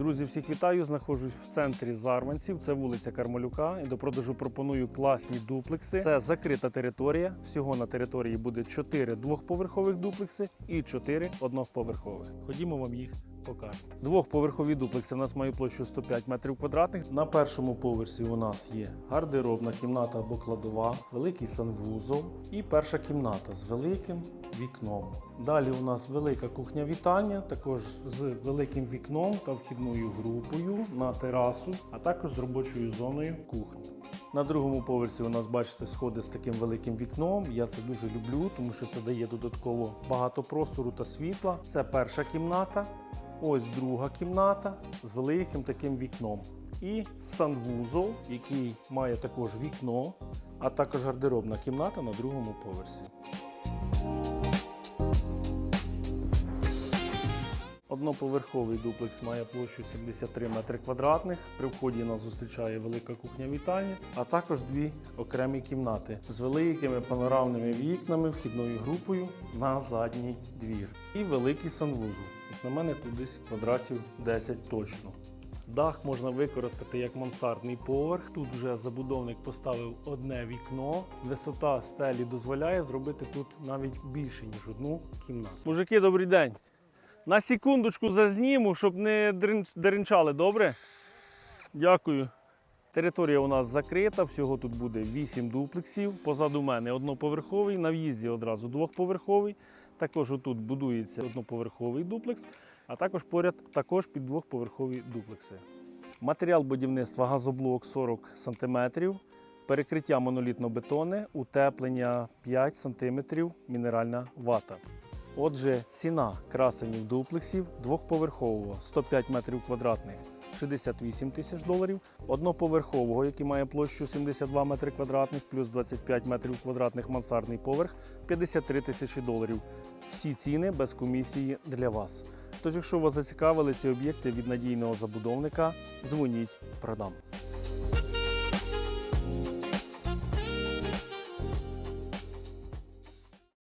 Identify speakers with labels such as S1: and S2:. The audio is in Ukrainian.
S1: Друзі, всіх вітаю. Знаходжусь в центрі Зарванців. Це вулиця Кармалюка. І до продажу пропоную класні дуплекси. Це закрита територія. Всього на території буде 4 двохповерхових дуплекси і 4 одноповерхових. Ходімо вам їх покажемо. Двохповерхові дуплекси у нас мають площу 105 метрів квадратних. На першому поверсі у нас є гардеробна кімната або кладова, великий санвузол і перша кімната з великим вікном. Далі у нас велика кухня вітальня, також з великим вікном та вхідною групою на терасу, а також з робочою зоною кухні. На другому поверсі у нас бачите сходи з таким великим вікном. Я це дуже люблю, тому що це дає додатково багато простору та світла. Це перша кімната. Ось друга кімната з великим таким вікном. І санвузол, який має також вікно, а також гардеробна кімната на другому поверсі. Одноповерховий дуплекс має площу 73 метри квадратних. При вході нас зустрічає велика кухня вітальня, а також дві окремі кімнати з великими панорамними вікнами, вхідною групою на задній двір. І великий санвузол. На мене, тут десь квадратів 10 точно. Дах можна використати як мансардний поверх. Тут вже забудовник поставив одне вікно. Висота стелі дозволяє зробити тут навіть більше, ніж одну кімнату. Мужики, добрий день. На секундочку зазніму, щоб не деренчали, добре? Дякую. Територія у нас закрита, всього тут буде 8 дуплексів. Позаду мене одноповерховий, на в'їзді одразу двохповерховий. Також отут будується одноповерховий дуплекс, а також поряд також під двохповерхові дуплекси. Матеріал будівництва газоблок 40 см, перекриття монолітно-бетонне, утеплення 5 см, мінеральна вата. Отже, ціна красенів дуплексів двохповерхового 105 метрів квадратних 68 тисяч доларів, одноповерхового, який має площу 72 метри квадратних, плюс 25 метрів квадратних мансардний поверх 53 тисячі доларів. Всі ціни без комісії для вас. Тож, якщо вас зацікавили ці об'єкти від надійного забудовника, дзвоніть, продам.